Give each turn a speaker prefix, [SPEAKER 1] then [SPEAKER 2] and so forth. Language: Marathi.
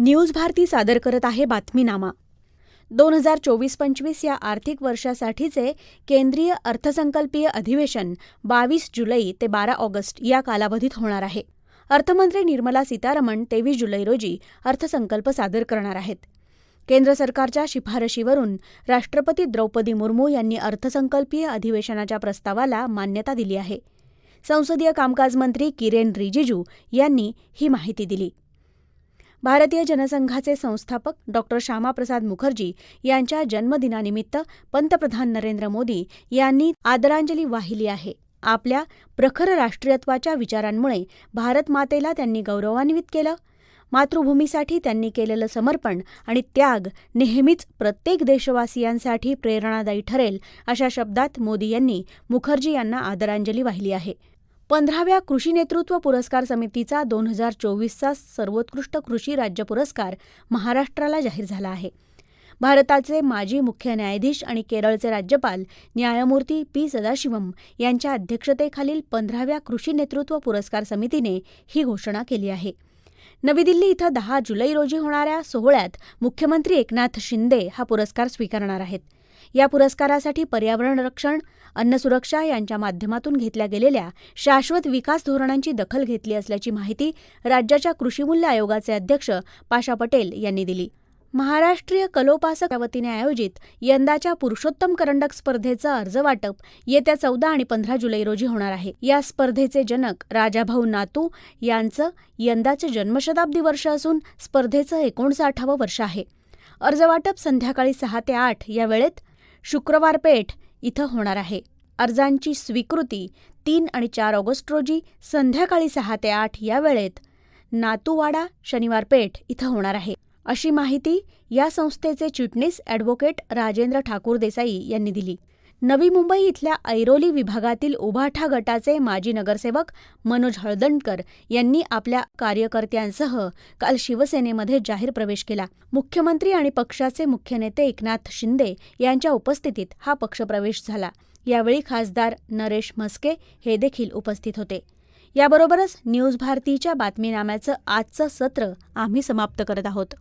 [SPEAKER 1] न्यूज भारती सादर करत आहे बातमीनामा. दोन हजार चोवीस पंचवीस या आर्थिक वर्षासाठीचे केंद्रीय अर्थसंकल्पीय अधिवेशन बावीस जुलै ते बारा ऑगस्ट या कालावधीत होणार आहे. अर्थमंत्री निर्मला सीतारमण तेवीस जुलै रोजी अर्थसंकल्प सादर करणार आहेत. केंद्र सरकारच्या शिफारशीवरून राष्ट्रपती द्रौपदी मुर्मू यांनी अर्थसंकल्पीय अधिवेशनाच्या प्रस्तावाला मान्यता दिली आहे. संसदीय कामकाज मंत्री किरेन रिजिजू यांनी ही माहिती दिली. भारतीय जनसंघाचे संस्थापक डॉक्टर श्यामाप्रसाद मुखर्जी यांच्या जन्मदिनानिमित्त पंतप्रधान नरेंद्र मोदी यांनी आदरांजली वाहिली आहे. आपल्या प्रखर राष्ट्रीयत्वाच्या विचारांमुळे भारतमातेला त्यांनी गौरवान्वित केलं. मातृभूमीसाठी त्यांनी केलेलं समर्पण आणि त्याग नेहमीच प्रत्येक देशवासियांसाठी प्रेरणादायी ठरेल अशा शब्दात मोदी यांनी मुखर्जी यांना आदरांजली वाहिली आहे. पंधराव्या कृषी नेतृत्व पुरस्कार समितीचा दोन हजार चोवीसचा सर्वोत्कृष्ट कृषी राज्य पुरस्कार महाराष्ट्राला जाहीर झाला आहे. भारताचे माजी मुख्य न्यायाधीश आणि केरळचे राज्यपाल न्यायमूर्ती पी सदाशिवम यांच्या अध्यक्षतेखालील पंधराव्या कृषी नेतृत्व पुरस्कार समितीने ही घोषणा केली आहे. नवी दिल्ली इथं दहा जुलै रोजी होणाऱ्या सोहळ्यात मुख्यमंत्री एकनाथ शिंदे हा पुरस्कार स्वीकारणार आहेत. या पुरस्कारासाठी पर्यावरण रक्षण अन्न सुरक्षा यांच्या माध्यमातून घेतल्या गेलेल्या शाश्वत विकास धोरणांची दखल घेतली असल्याची माहिती राज्याच्या कृषीमूल्य आयोगाचे अध्यक्ष पाशा पटेल यांनी दिली. महाराष्ट्रीय कलोपासक वतीने आयोजित यंदाच्या पुरुषोत्तम करंडक स्पर्धेचं अर्ज वाटप येत्या चौदा आणि पंधरा जुलै रोजी होणार आहे. या स्पर्धेचे जनक राजाभाऊ नातू यांचं यंदाचं जन्मशताब्दी वर्ष असून स्पर्धेचं एकोणसाठावं वर्ष आहे. अर्ज वाटप संध्याकाळी सहा ते आठ या वेळेत शुक्रवार पेठ इथं होणार आहे. अर्जांची स्वीकृती तीन आणि चार ऑगस्ट रोजी संध्याकाळी सहा ते आठ या वेळेत नातूवाडा शनिवार पेठ इथं होणार आहे. अशी माहिती या संस्थेचे चिटणीस ॲडव्होकेट राजेंद्र ठाकूर देसाई यांनी दिली. नवी मुंबई इथल्या ऐरोली विभागातील उभाठा गटाचे माजी नगरसेवक मनोज हळदणकर यांनी आपल्या कार्यकर्त्यांसह काल शिवसेनेमध्ये जाहीर प्रवेश केला. मुख्यमंत्री आणि पक्षाचे मुख्य नेते एकनाथ शिंदे यांच्या उपस्थितीत हा पक्षप्रवेश झाला. यावेळी खासदार नरेश म्हस्के हे देखील उपस्थित होते. याबरोबरच न्यूज भारतीच्या बातमीनाम्याचं आजचं सत्र आम्ही समाप्त करत आहोत.